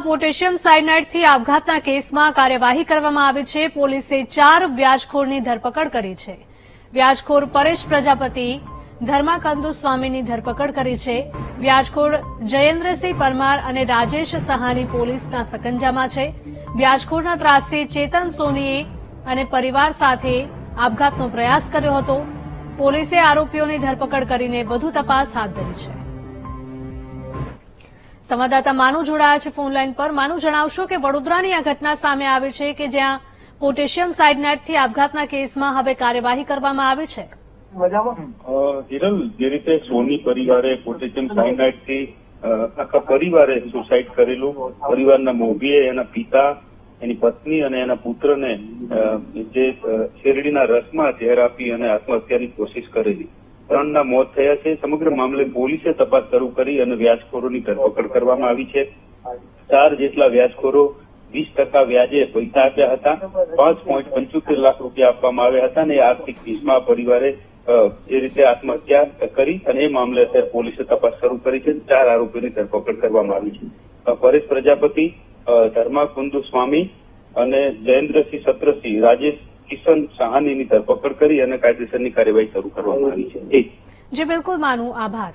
Potassium સાયનાઇડથી આપઘાતના કેસમાં કાર્યવાહી કરવામાં આવી છે. પોલીસે ચાર વ્યાજખોરની ધરપકડ કરી છે. વ્યાજખોર પરેશ પ્રજાપતિ, ધર્માકંદુ સ્વામીની ધરપકડ કરી છે. વ્યાજખોર જયેન્દ્રસિંહ પરમાર અને રાજેશ સહાની પોલીસના સકંજામાં છે. વ્યાજખોરના ત્રાસી ચેતન સોનીએ અને પરિવાર સાથે આપઘાતનો પ્રયાસ કર્યો હતો. પોલીસે આરોપીઓની ધરપકડ કરીને વધુ તપાસ હાથ ધરી છે. સંવાદદાતા માનુ જોડાયા છે ફોનલાઈન પર. માનુ જણાવશો કે વડોદરાની આ ઘટના સામે આવી છે કે જ્યાં પોટેશિયમ સાઇડનાઇટથી આપઘાતના કેસમાં હવે કાર્યવાહી કરવામાં આવી છે? હિરલ જે રીતે સોની પરિવારે પોટેશિયમ સાયનાઇડ આખા પરિવારે સુસાઇડ કરેલું. પરિવારના મોભીએ એના પિતા એની પત્ની અને એના પુત્રને જે શેરડીના રસમાં ઝેર આપી અને આત્મહત્યાની કોશિશ કરેલી. ત્રણના મોત થયા છે. સમગ્ર મામલે પોલીસે તપાસ શરૂ કરી અને વ્યાજખોરોની ધરપકડ કરવામાં આવી છે. ચાર જેટલા વ્યાજખોરો વીસ ટકા વ્યાજે પૈસા આપ્યા હતા. પાંચ પોઈન્ટ પંચોતેર લાખ રૂપિયા આપવામાં આવ્યા હતા અને આર્થિક ભીસમાં પરિવારે એ રીતે આત્મહત્યા કરી અને એ મામલે અત્યારે પોલીસે તપાસ શરૂ કરી છે. ચાર આરોપીની ધરપકડ કરવામાં આવી છે. પરેશ પ્રજાપતિ ધર્મા કુંદુ સ્વામી અને જયેન્દ્રસિંહ સત્રસિંહ, રાજેશ કિશન સહાનીની ધરપકડ કરી અને કાયદેસરની કાર્યવાહી શરૂ કરવામાં આવી છે. જી જે બિલકુલ માનું. આભાર.